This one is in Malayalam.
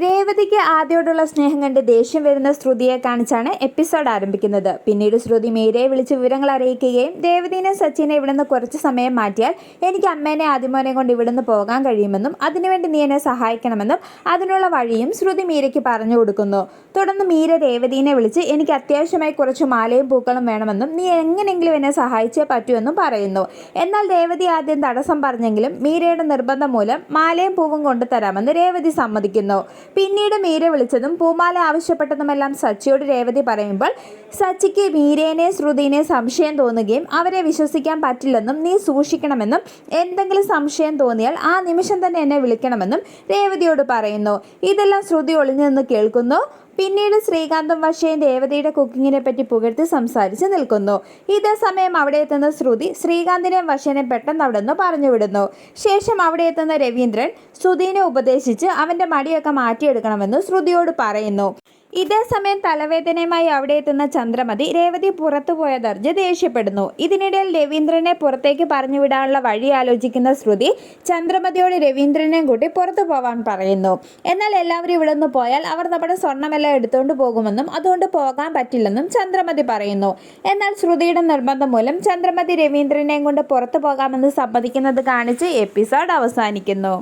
രേവതിക്ക് ആദ്യയോടുള്ള സ്നേഹം കണ്ട് ദേഷ്യം വരുന്ന ശ്രുതിയെ കാണിച്ചാണ് എപ്പിസോഡ് ആരംഭിക്കുന്നത്. പിന്നീട് ശ്രുതി മീരയെ വിളിച്ച് വിവരങ്ങൾ അറിയിക്കുകയും രേവതിനെ സച്ചിനെ ഇവിടുന്ന് കുറച്ച് സമയം മാറ്റിയാൽ എനിക്ക് അമ്മേനെ ആദ്യമോനെ കൊണ്ട് ഇവിടുന്ന് പോകാൻ കഴിയുമെന്നും അതിനുവേണ്ടി നീ എന്നെ സഹായിക്കണമെന്നും അതിനുള്ള വഴിയും ശ്രുതി മീരയ്ക്ക് പറഞ്ഞു കൊടുക്കുന്നു. തുടർന്ന് മീര രേവതിനെ വിളിച്ച് എനിക്ക് അത്യാവശ്യമായി കുറച്ച് മാലയും പൂക്കളും വേണമെന്നും നീ എങ്ങനെയെങ്കിലും എന്നെ സഹായിച്ചേ പറ്റൂ പറയുന്നു. എന്നാൽ രേവതി ആദ്യം തടസ്സം പറഞ്ഞെങ്കിലും മീരയുടെ നിർബന്ധം മൂലം മാലയും പൂവും കൊണ്ടുതരാമെന്ന് രേവതി സമ്മതിക്കുന്നു. പിന്നീട് മീര വിളിച്ചതും പൂമാല ആവശ്യപ്പെട്ടതുമെല്ലാം സച്ചിയോട് രേവതി പറയുമ്പോൾ സച്ചിക്ക് മീരേനെ ശ്രുതിനെ സംശയം തോന്നുകയും അവരെ വിശ്വസിക്കാൻ പറ്റില്ലെന്നും നീ സൂക്ഷിക്കണമെന്നും എന്തെങ്കിലും സംശയം തോന്നിയാൽ ആ നിമിഷം തന്നെ എന്നെ വിളിക്കണമെന്നും രേവതിയോട് പറയുന്നു. ഇതെല്ലാം ശ്രുതി ഒളിഞ്ഞു നിന്ന് കേൾക്കുന്നു. പിന്നീട് ശ്രീകാന്തും വർഷയും രേവതിയുടെ കുക്കിങ്ങിനെ പറ്റി പുകഴ്ത്തി സംസാരിച്ച് നിൽക്കുന്നു. ഇതേ സമയം അവിടെ എത്തുന്ന ശ്രുതി ശ്രീകാന്തിനെയും വർഷനെ പെട്ടെന്ന് അവിടെ നിന്ന് പറഞ്ഞു വിടുന്നു. ശേഷം അവിടെ എത്തുന്ന രവീന്ദ്രൻ ശ്രുതിനെ ഉപദേശിച്ച് അവന്റെ മടിയൊക്കെ മാറ്റിയെടുക്കണമെന്ന് ശ്രുതിയോട് പറയുന്നു. ഇതേ സമയം തലവേദനയുമായി അവിടെ എത്തുന്ന ചന്ദ്രമതി രേവതി പുറത്തു ദർജ ദേഷ്യപ്പെടുന്നു. ഇതിനിടയിൽ രവീന്ദ്രനെ പുറത്തേക്ക് പറഞ്ഞു വിടാനുള്ള വഴി ആലോചിക്കുന്ന ശ്രുതി ചന്ദ്രമതിയോട് രവീന്ദ്രനെയും കൂട്ടി പുറത്തു പോവാൻ പറയുന്നു. എന്നാൽ എല്ലാവരും ഇവിടെ നിന്ന് പോയാൽ അവർ നമ്മുടെ സ്വർണമെല്ലാം എടുത്തുകൊണ്ട് പോകുമെന്നും അതുകൊണ്ട് പോകാൻ പറ്റില്ലെന്നും ചന്ദ്രമതി പറയുന്നു. എന്നാൽ ശ്രുതിയുടെ നിർബന്ധം മൂലം ചന്ദ്രമതി രവീന്ദ്രനെയും കൊണ്ട് പുറത്തു പോകാമെന്ന് സമ്മതിക്കുന്നത് കാണിച്ച് എപ്പിസോഡ് അവസാനിക്കുന്നു.